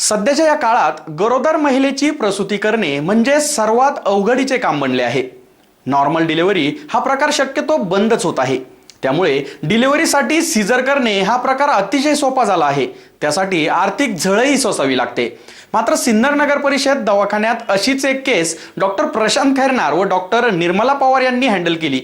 सध्याच्या या काळात गरोदर महिलेची प्रसूती करणे म्हणजे सर्वात अवघडीचे काम बनले आहे. नॉर्मल डिलिव्हरी हा प्रकार शक्यतो बंदच होत आहे. त्यामुळे डिलिव्हरीसाठी सीझर करणे हा प्रकार अतिशय सोपा झाला आहे. त्यासाठी आर्थिक झळही सोसावी लागते. मात्र सिन्नर नगर परिषद दवाखान्यात अशीच एक केस डॉक्टर प्रशांत खैरनार व डॉक्टर निर्मला पवार यांनी हँडल केली.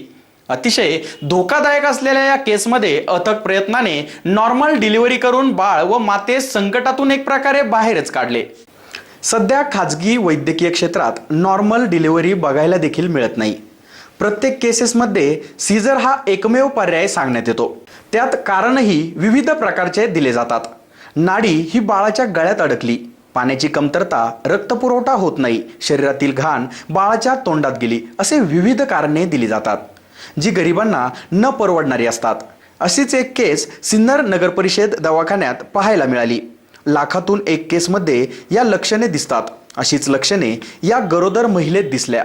अतिशय धोकादायक असलेल्या या केसमध्ये अथक प्रयत्नाने नॉर्मल डिलिव्हरी करून बाळ व माते संकटातून एक प्रकारे बाहेरच काढले. सध्या खाजगी वैद्यकीय क्षेत्रात नॉर्मल डिलिव्हरी बघायला देखील मिळत नाही. प्रत्येक केसेसमध्ये सीझर हा एकमेव पर्याय सांगण्यात येतो. त्यात कारणही विविध प्रकारचे दिले जातात. नाडी ही बाळाच्या गळ्यात अडकली. पाण्याची कमतरता रक्तपुरवठा होत नाही. शरीरातील घाण बाळाच्या तोंडात गेली असे विविध कारणे दिली जातात. जी गरिबांना न परवडणारी असतात. अशीच एक केस सिन्नर नगरपरिषद दवाखान्यात पाहायला मिळाली. लाखातून एक केसमध्ये या लक्षणे दिसतात. अशीच लक्षणे या गरोदर महिलेत दिसल्या.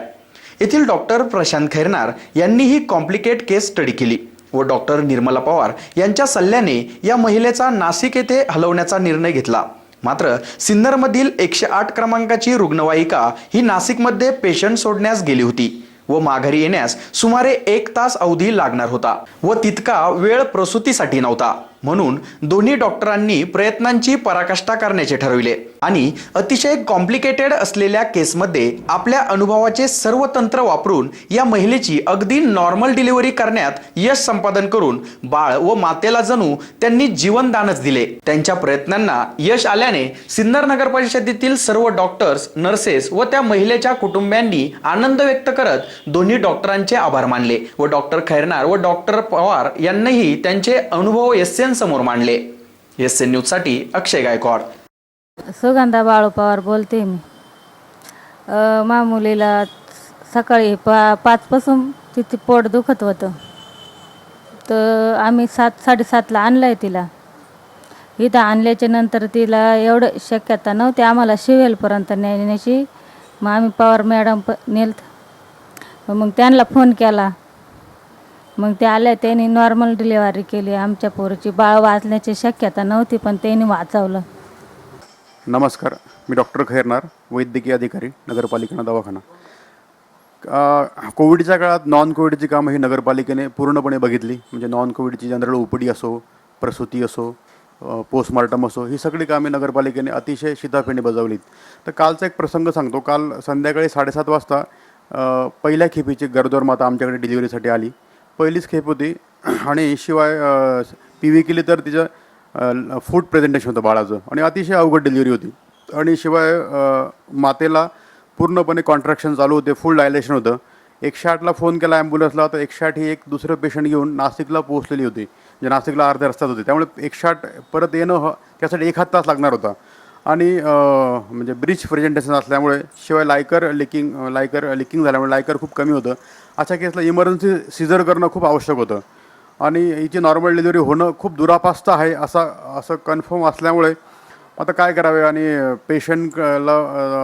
येथील डॉक्टर प्रशांत खैरनार यांनी ही कॉम्प्लिकेट केस स्टडी केली व डॉक्टर निर्मला पवार यांच्या सल्ल्याने या महिलेचा नाशिक येथे हलवण्याचा निर्णय घेतला. मात्र सिन्नरमधील एकशे आठ क्रमांकाची रुग्णवाहिका ही नाशिकमध्ये पेशंट सोडण्यास गेली होती. व माघारी येण्यास सुमारे एक तास अवधी लागणार होता व तितका वेळ प्रसूतीसाठी नव्हता. म्हणून दोन्ही डॉक्टरांनी प्रयत्नांची पराकाष्ठा करण्याचे ठरविले. आणि अतिशय कॉम्प्लिकेटेड असलेल्या केसमध्ये आपल्या अनुभवाचे सर्व तंत्र वापरून या महिलेची अगदी नॉर्मल डिलिव्हरी करण्यात यश संपादन करून बाळ व मातेला जणू त्यांनी जीवनदानच दिले. त्यांच्या प्रयत्नांना यश आल्याने सिन्नर नगर परिषदेतील सर्व डॉक्टर्स नर्सेस व त्या महिलेच्या कुटुंबियांनी आनंद व्यक्त करत दोन्ही डॉक्टरांचे आभार मानले व डॉक्टर खैरनार व डॉक्टर पवार यांनीही त्यांचे अनुभव एस समोर मांडले. एस एन न्यूजसाठी अक्षय गायकवाड. सुगंधा बाळू पवार बोलते मी. मा मुलीला सकाळी पा पाचपासून तिथे पोट दुखत होतं. तर आम्ही सात साडेसातला आणलं आहे तिला. इथं आणल्याच्या नंतर तिला एवढं शक्यता नव्हती आम्हाला शिवेलपर्यंत नेण्याची. मग आम्ही पवार मॅडम प नेलत. मग त्यांना फोन केला. मग ते आल्या त्यांनी नॉर्मल डिलिव्हरी केली. आमच्या पोरीची बाळ वाचण्याची शक्यता नव्हती पण त्यांनी वाचवलं. नमस्कार मी डॉक्टर खैरनार वैद्यकीय अधिकारी नगरपालिकेनं दवाखाना. कोविडच्या काळात नॉन कोविडची कामं ही नगरपालिकेने पूर्णपणे बघितली. म्हणजे नॉन कोविडची जनरल ओपीडी असो प्रसूती असो पोस्टमार्टम असो ही सगळी कामे नगरपालिकेने अतिशय शिताफीने बजावलीत. तर कालचा एक प्रसंग सांगतो. काल संध्याकाळी साडेसात वाजता पहिल्या खेपीची गरोदर माता आमच्याकडे डिलिव्हरीसाठी आली. पहिलीच खेप होती आणि शिवाय पी व्ही केली तर तिचं फूड प्रेझेंटेशन होतं बाळाचं. आणि अतिशय अवघड डिलिव्हरी होती. आणि शिवाय मातेला पूर्णपणे कॉन्ट्रॅक्शन चालू होते फुल डायलेशन होतं. एकशे आठला फोन केला ॲम्ब्युलन्सला तर एकशे आठ ही एक दुसरं पेशंट घेऊन नाशिकला पोहोचलेली होती. म्हणजे नाशिकला अर्ध्या रस्त्यात होते. त्यामुळे एकशे आठ परत येणं ह त्यासाठी एक हात तास लागणार होता. आणि म्हणजे ब्रिज प्रेझेंटेशन असल्यामुळे शिवाय लायकर लिकिंग लायकर लिकिंग झाल्यामुळे लायकर खूप कमी होतं. अशा केसला इमर्जन्सी सिझर करणं खूप आवश्यक होतं. आणि हिची नॉर्मल डिलिव्हरी होणं खूप दुरापास्त आहे असा असं कन्फर्म असल्यामुळे आता काय करावे आणि पेशंटला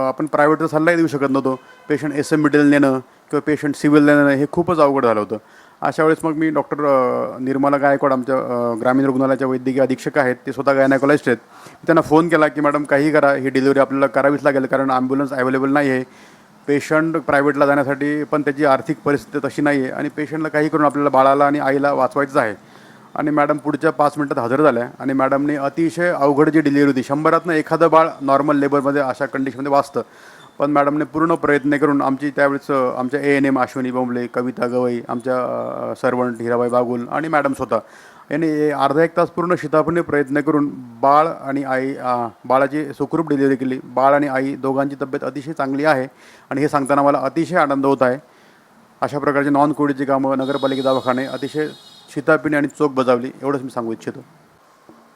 आपण प्रायव्हेटचा सल्लाही देऊ शकत नव्हतो. पेशंट एस एम मिडल नेणं किंवा पेशंट सिव्हिल नेणं हे खूपच अवघड झालं होतं. अशा वेळेस मग मी डॉक्टर निर्मला गायकवाड आमच्या ग्रामीण रुग्णालयाच्या वैद्यकीय अधीक्षक आहेत. ते स्वतः गायनाकोलॉजिस्ट आहेत. त्यांना फोन केला की मॅडम काही करा. ही डिलिव्हरी आपल्याला करावीच लागेल कारण ॲम्ब्युलन्स अवेलेबल नाही आहे पेशंट प्रायव्हेटला जाण्यासाठी पण त्याची आर्थिक परिस्थिती तशी नाही आहे आणि पेशंटला काही करून आपल्याला बाळाला आणि आईला वाचवायचं आहे. आणि मॅडम पुढच्या पाच मिनटात हजर झाल्या आणि मॅडमने अतिशय अवघड जी डिलिव्हरी होती शंभरातनं एखादं बाळ नॉर्मल लेबरमध्ये अशा कंडिशनमध्ये वाचतं. पण मॅडमने पूर्ण प्रयत्न करून आमची त्यावेळेस आमच्या A N M Ashwini Bombale Kavita Gavai आमच्या सर्वंट हिराबाई बागुल आणि मॅडम स्वतः यांनी अर्धा एक तास पूर्ण शिताफीने प्रयत्न करून बाळ आणि आई बाळाची सुखरूप डिलिव्हरी केली. बाळ आणि आई दोघांची तब्येत अतिशय चांगली आहे आणि हे सांगताना मला अतिशय आनंद होत आहे. अशा प्रकारची नॉन कोविडची कामं नगरपालिका दवाखाने अतिशय शिताफीने आणि चोख बजावली. एवढंच मी सांगू इच्छितो.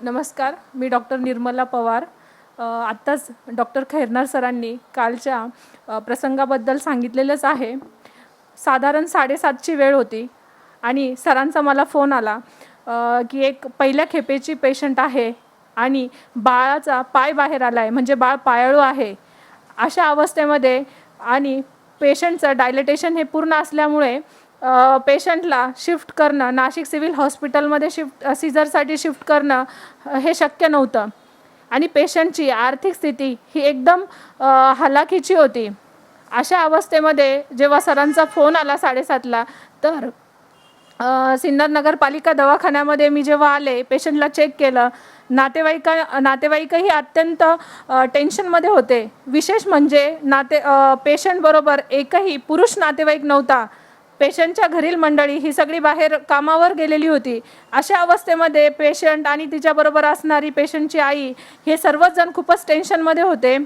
नमस्कार. मी डॉक्टर निर्मला पवार. आत्ताच डॉक्टर खैरनार सरांनी कालच्या प्रसंगाबद्दल सांगितलेलंच आहे. साधारण साडेसातची वेळ होती आणि सरांचा मला फोन आला. की एक पहिल्या खेपेची पेशंट आहे आणि बाळाचा पाय बाहेर आला आहे म्हणजे बाळ पायाळू आहे अशा अवस्थेमध्ये आणि पेशंटचं डायलेटेशन हे पूर्ण असल्यामुळे पेशंटला शिफ्ट करणं नाशिक सिव्हिल हॉस्पिटलमध्ये शिफ्ट सिझरसाठी शिफ्ट करणं हे शक्य नव्हतं. आणि पेशंटची आर्थिक स्थिती ही एकदम हलाखीची होती. अशा अवस्थेमध्ये जेव्हा सरांचा फोन आला साडेसातला तर सिन्नर नगरपालिका दवाखान्यामध्ये मी जेव्हा आले पेशंटला चेक केलं नातेवाईका नातेवाईकही अत्यंत टेन्शनमध्ये होते. विशेष म्हणजे नाते पेशंटबरोबर एकही पुरुष नातेवाईक नव्हता. पेशंटच्या घरील मंडळी ही सगळी बाहेर कामावर गेलेली होती. अशा अवस्थेमध्ये पेशंट आणि तिच्याबरोबर असणारी पेशंटची आई हे सर्वच जण खूपच टेन्शनमध्ये होते.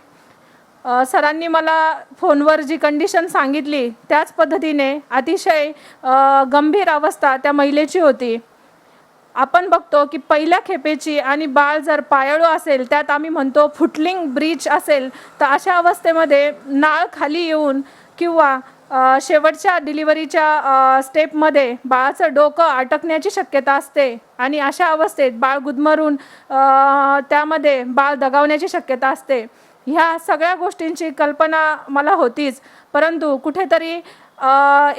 सरांनी मला फोनवर जी कंडिशन सांगितली त्याच पद्धतीने अतिशय गंभीर अवस्था त्या महिलेची होती. आपण बघतो की पहिल्या खेपेची आणि बाळ जर पायाळू असेल त्यात आम्ही म्हणतो फुटलिंग ब्रीच असेल तर अशा अवस्थेमध्ये नाळ खाली येऊन किंवा शेवटच्या डिलिव्हरीच्या स्टेपमध्ये बाळाचं डोकं अटकण्याची शक्यता असते आणि अशा अवस्थेत बाळ गुदमरून त्यामध्ये बाळ दगावण्याची शक्यता असते. ह्या सगळ्या गोष्टींची कल्पना मला होतीच. परंतु कुठेतरी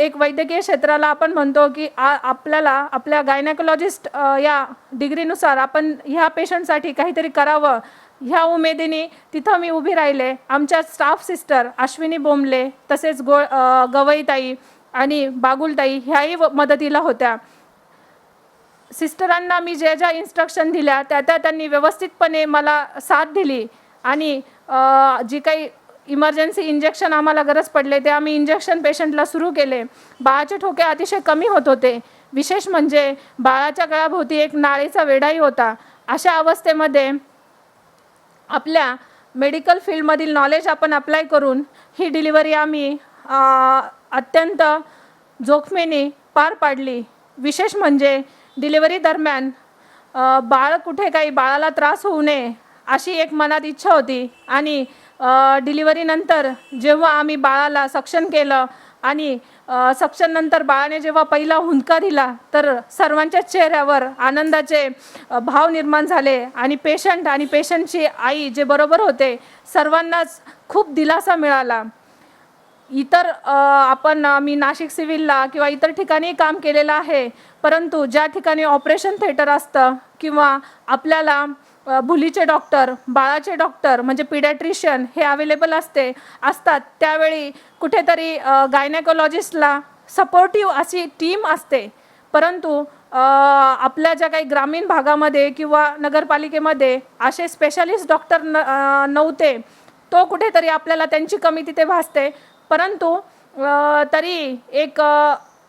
एक वैद्यकीय क्षेत्राला आपण म्हणतो की आ आपल्याला आपल्या गायनॅकोलॉजिस्ट या डिग्रीनुसार आपण ह्या पेशंटसाठी काहीतरी करावं. ह्या उमेदीने तिथं मी उभी राहिले. आमच्या स्टाफ सिस्टर अश्विनी बोंबले तसेच गो गवईताई आणि बागुलताई ह्याही व- मदतीला होत्या. सिस्टरांना मी ज्या ज्या इन्स्ट्रक्शन दिल्या त्या त्या त्यांनी व्यवस्थितपणे मला साथ दिली. आणि जी काही इमर्जन्सी इंजेक्शन आम्हाला गरज पडले ते आम्ही इंजेक्शन पेशंटला सुरू केले. बाळाचे ठोके अतिशय कमी होत होते. विशेष म्हणजे बाळाच्या गळ्याभोवती एक नाळीचा वेढाही होता. अशा अवस्थेमध्ये आपल्या मेडिकल फील्डमधील नॉलेज आपण अप्लाय करून ही डिलिव्हरी आम्ही अत्यंत जोखमीने पार पाडली. विशेष म्हणजे डिलिव्हरी दरम्यान बाळ कुठे काही बाळाला त्रास होऊ नये अशी एक मनात इच्छा होती. आणि डिलिव्हरीनंतर जेव्हा आम्ही बाळाला सक्षम केलं आणि सक्षम नंतर बाळाने जेव्हा पहिला हुंदका दिला तर सर्वांच्या चेहऱ्यावर आनंदाचे भाव निर्माण झाले आणि पेशंट आणि पेशंटची आई जे बरोबर होते सर्वांनाच खूप दिलासा मिळाला. इतर आपण मी नाशिक सिव्हिलला किंवा इतर ठिकाणी काम केलेलं आहे परंतु ज्या ठिकाणी ऑपरेशन थिएटर असतं किंवा आपल्याला भुलीचे डॉक्टर बाळाचे डॉक्टर म्हणजे पिडॅट्रिशियन हे अवेलेबल असते असतात. त्यावेळी कुठेतरी गायनेकोलॉजिस्टला सपोर्टिव्ह अशी टीम असते. परंतु आपल्या ज्या काही ग्रामीण भागामध्ये किंवा नगरपालिकेमध्ये असे स्पेशालिस्ट डॉक्टर न नव्हते. तो कुठेतरी आपल्याला त्यांची कमी तिथे भासते. परंतु तरी एक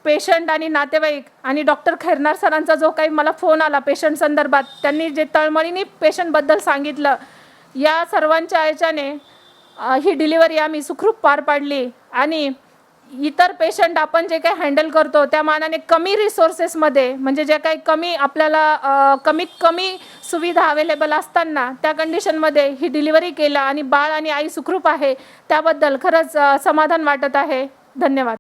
पेशंट आणि नातेवाईक आणि डॉक्टर खैरनार सरांचा जो काही मला फोन आला पेशंट संदर्भात त्यांनी जे तळमळीने पेशंटबद्दल सांगितलं या सर्वांच्या याच्याने ही डिलिव्हरी आम्ही सुखरूप पार पाडली आणि इतर पेशंट आपण जे काही हँडल करतो त्या मानाने कमी रिसोर्सेसमध्ये म्हणजे जे काही कमी आपल्याला कमीत कमी सुविधा अवेलेबल असताना त्या कंडिशनमध्ये ही डिलिव्हरी केलं आणि बाळ आणि आई सुखरूप आहे त्याबद्दल खरंच समाधान वाटत आहे. धन्यवाद.